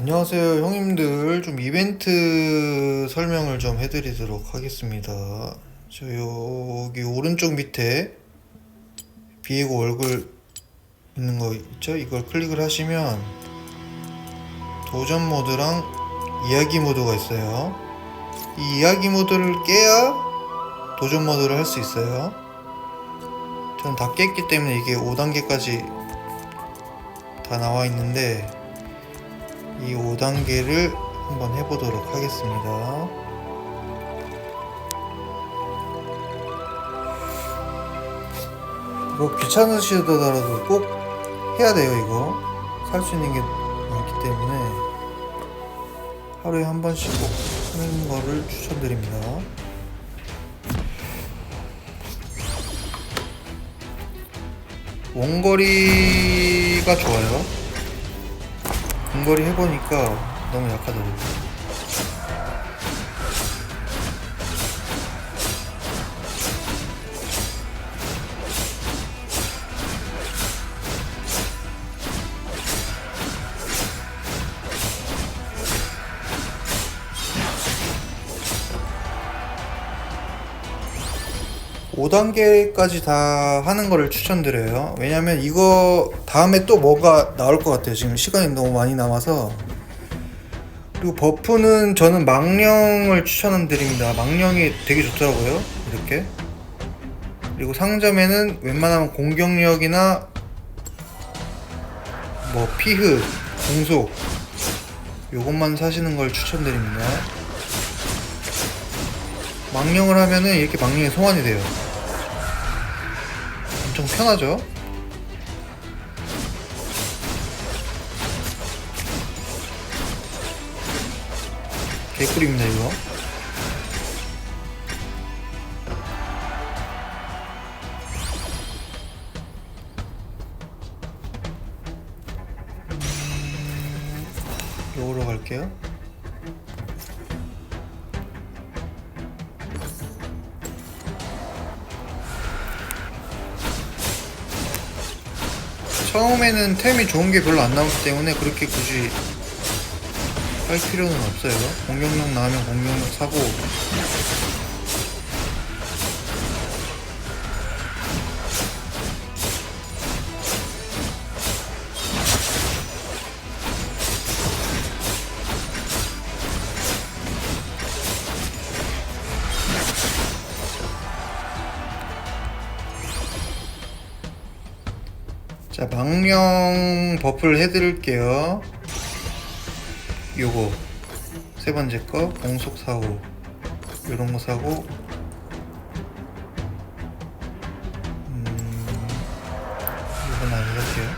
안녕하세요 형님들. 좀 이벤트 설명을 좀 해드리도록 하겠습니다. 저 여기 오른쪽 밑에 비에고 얼굴 있는 거 있죠? 이걸 클릭을 하시면 도전 모드랑 이야기 모드가 있어요. 이 이야기 모드를 깨야 도전 모드를 할 수 있어요. 저는 다 깼기 때문에 이게 5단계까지 다 나와 있는데 이 5단계를 한번 해보도록 하겠습니다. 이거 귀찮으시더라도 꼭 해야 돼요, 이거. 살 수 있는 게 많기 때문에 하루에 한 번씩 꼭 하는 거를 추천드립니다. 원거리가 좋아요. 근거리 해보니까 너무 약하더라고요. 오단계까지 다 하는 거를 추천드려요. 왜냐면 이거 다음에 또 뭐가 나올 것 같아요. 지금 시간이 너무 많이 남아서. 그리고 버프는 저는 망령을 추천드립니다. 망령이 되게 좋더라고요. 이렇게. 그리고 상점에는 웬만하면 공격력이나 뭐 피흐, 공속 요것만 사시는 걸 추천드립니다. 망령을 하면은 이렇게 망령이 소환이 돼요. 엄청 편하죠? 개꿀입니다, 이거. 음, 요거로 갈게요. 처음에는 템이 좋은 게 별로 안 나오기 때문에 그렇게 굳이 할 필요는 없어요. 공격력 나오면 공격력 사고 자 망령 버프를 해드릴게요. 요거 세 번째 거 공속 사고 요런 거 사고 음 이건 안 할게요.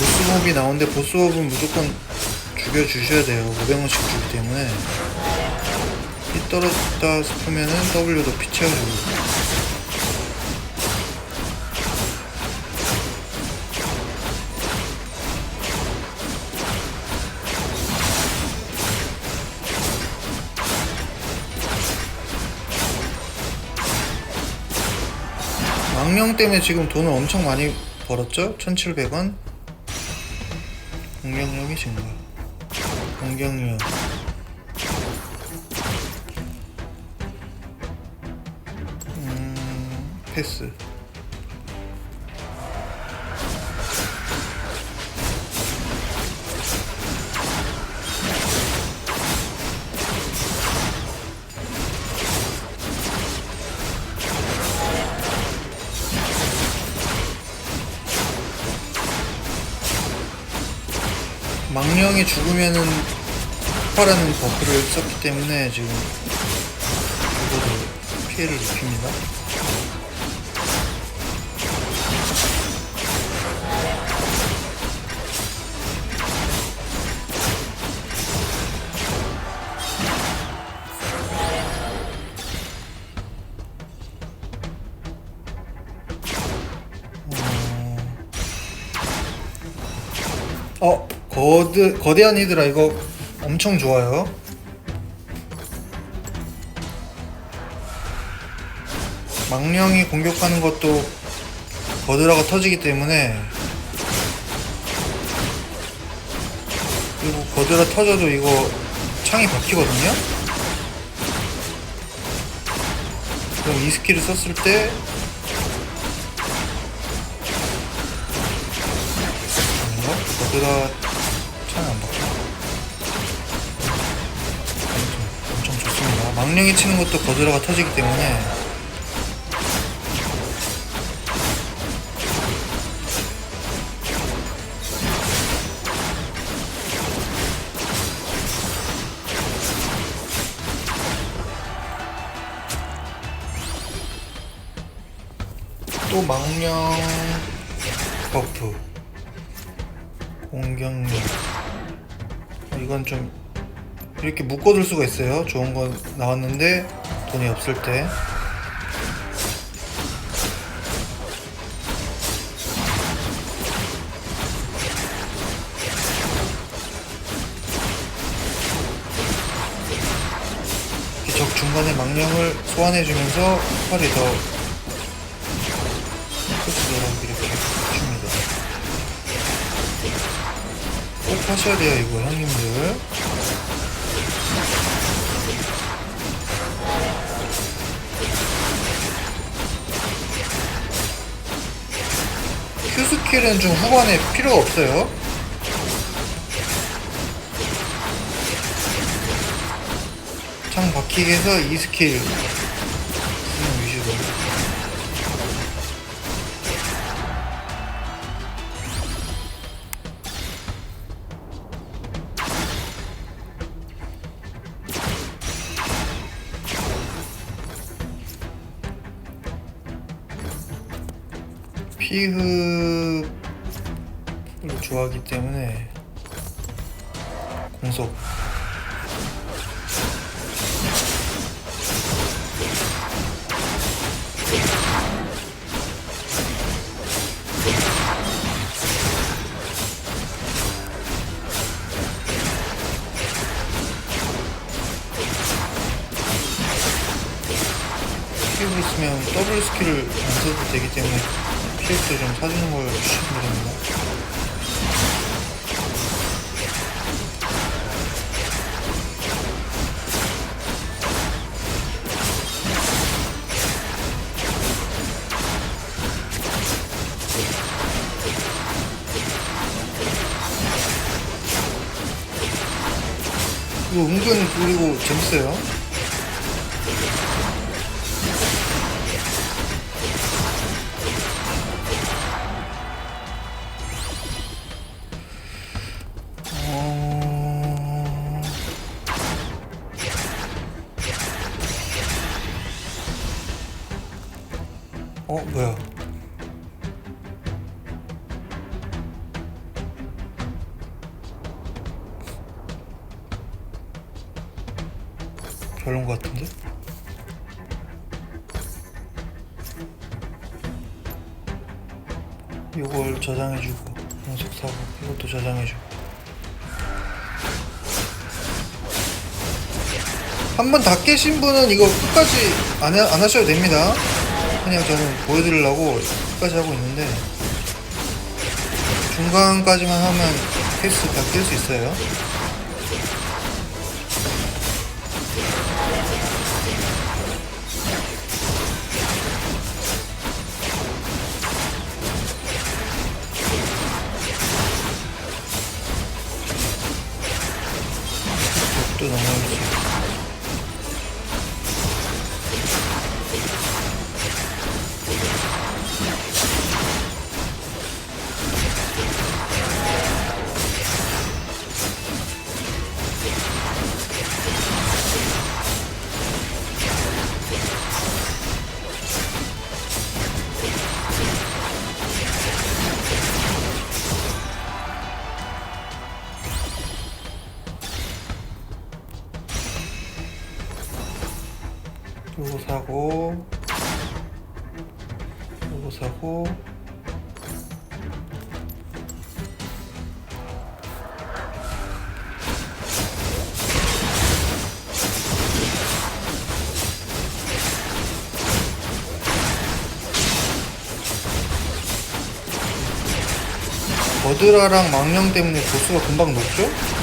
보스몹이 나오는데 보스몹은 무조건 죽여 주셔야 돼요. 500원씩 주기 때문에 피 떨어졌다 싶으면은 W도 피 채워주고. 망령 때문에 지금 돈을 엄청 많이 벌었죠? 1700원? 공격력이 증가 공격력 패스. 망령이 죽으면은 폭발하는 버프를 썼기 때문에 지금 이거도 피해를 입힙니다. 어, 거드, 거대한 히드라 이거 엄청 좋아요. 망령이 공격하는 것도 버드라가 터지기 때문에 그리고 버드라 터져도 이거 창이 바뀌거든요 그럼 이 스킬을 썼을 때 버드라 창이 안 바뀌어 아무튼 엄청 좋습니다. 망령이 치는 것도 버드라가 터지기 때문에. 또 망령 버프 공격력. 어, 이건 좀 이렇게 묶어둘 수가 있어요. 좋은 거 나왔는데 돈이 없을 때. 이렇게 적 중간에 망령을 소환해주면서 활이 더 하셔야 돼요, 이거, 형님들. Q 스킬은 좀 후반에 필요가 없어요. 창 박히게 해서 이 스킬 피흡을 좋아하기 때문에 공속. 피흡을 쓰면 더블 스킬을 안 써도 되기 때문에 피흡도 좀 사주는 걸 추천드립니다. 이거 은근 그리고 재밌어요. 별론 것 같은데? 이걸 저장해주고 연속 사고 이것도 저장해주고. 한 번 다 깨신 분은 이거 끝까지 안, 해- 안 하셔도 됩니다. 그냥 저는 보여드리려고 끝까지 하고 있는데 중간까지만 하면 퀘스트 다깰 수 있어요 사고 요거 사고 버드라랑 망령 때문에 보수가 금방 높죠?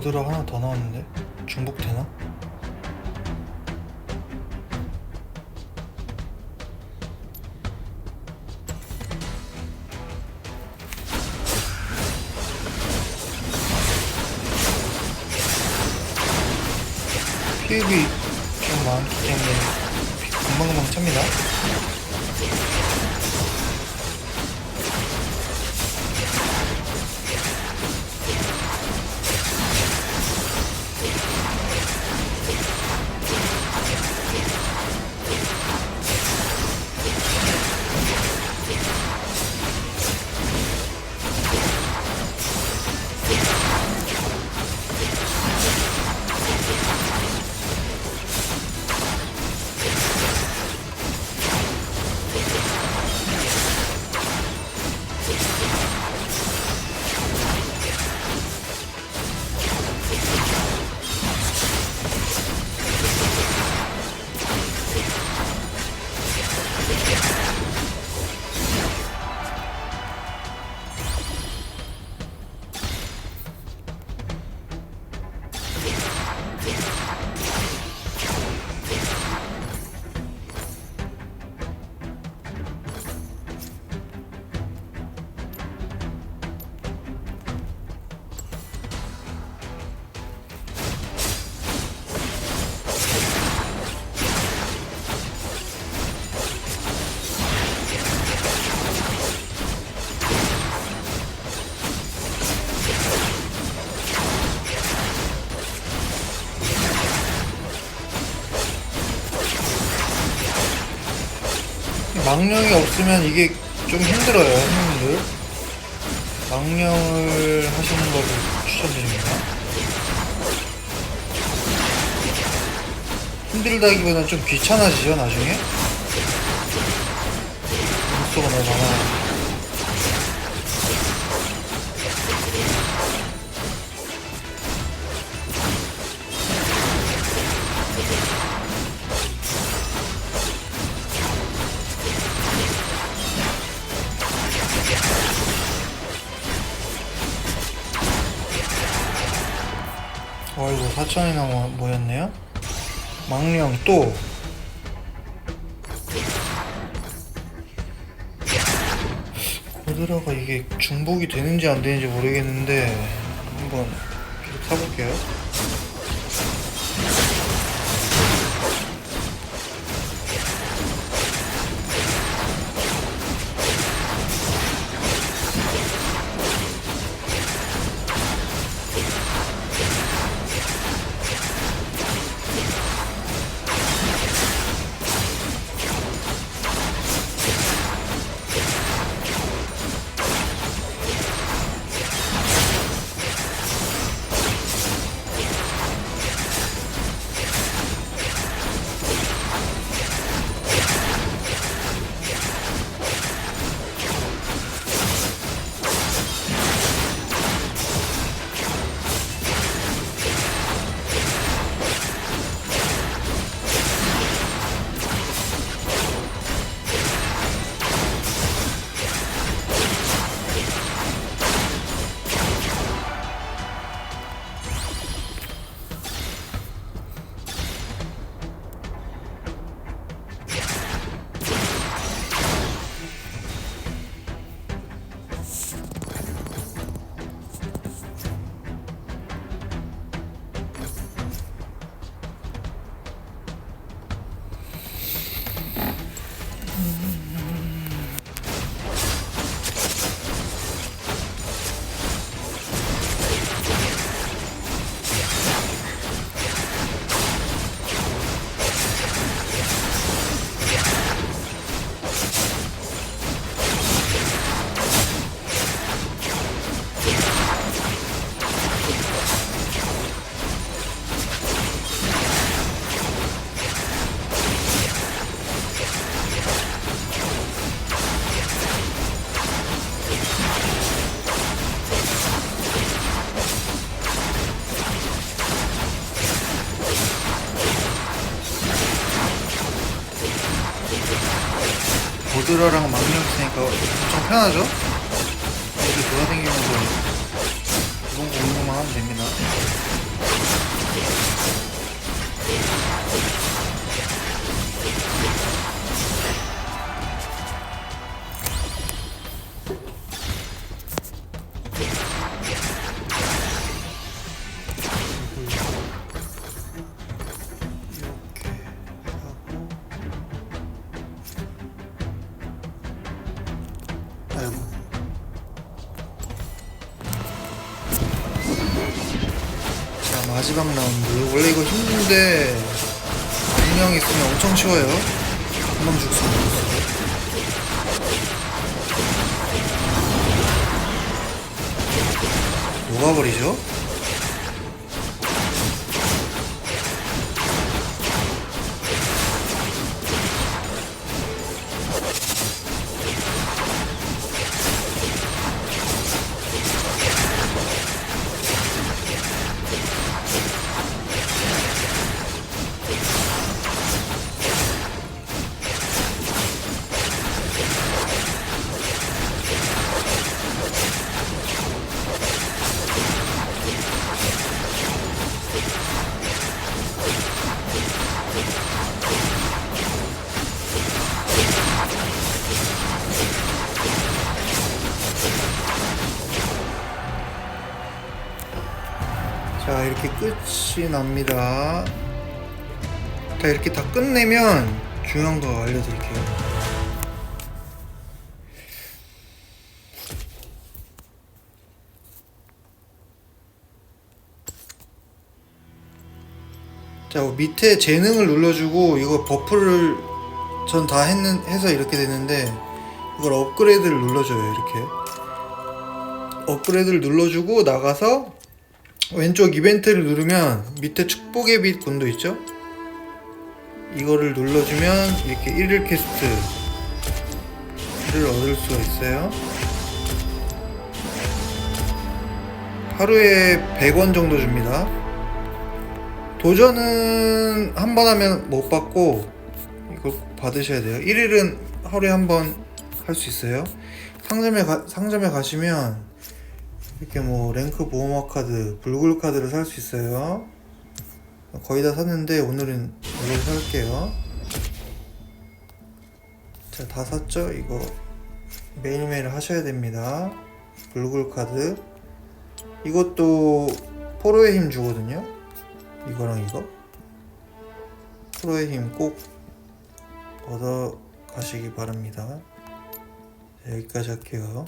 버드라 하나 더 나왔는데? 중복되나? 피흡이 좀 많기 때문에 금방금방 찹니다. 망령이 없으면 이게 좀 힘들어요, 형님들. 망령을 하시는 것을 추천드립니다. 힘들다기보다는 좀 귀찮아지죠, 나중에? 목소가 너무 많아요. 4천이나 모였네요? 망령 또. 고드라가 이게 중복이 되는지 안 되는지 모르겠는데 한번 계속 사볼게요 편하죠? 이렇게 돌아다니면서 이런 거 운동만 하면 됩니다. 분명 있으면 엄청 쉬워요. 금방 죽습니다 녹아버리죠 끝이 납니다. 자 이렇게 다 끝내면 중요한 거 알려드릴게요. 자 밑에 재능을 눌러주고 이거 버프를 전 다 했는 해서 이렇게 됐는데 이걸 업그레이드를 눌러줘요 이렇게. 업그레이드를 눌러주고 나가서 왼쪽 이벤트를 누르면 밑에 축복의 빛 군도 있죠? 이거를 눌러주면 이렇게 1일 퀘스트를 얻을 수가 있어요. 하루에 100원 정도 줍니다. 도전은 한 번 하면 못 받고 꼭 받으셔야 돼요. 1일은 하루에 한 번 할 수 있어요. 상점에 가, 상점에 가시면 이렇게 뭐 랭크 보호막 카드, 불굴 카드를 살 수 있어요. 거의 다 샀는데 오늘은 이걸 살게요. 자, 다 샀죠? 이거 매일매일 하셔야 됩니다. 불굴 카드. 이것도 포로의 힘 주거든요. 이거랑 이거. 포로의 힘 꼭 얻어 가시기 바랍니다. 자, 여기까지 할게요.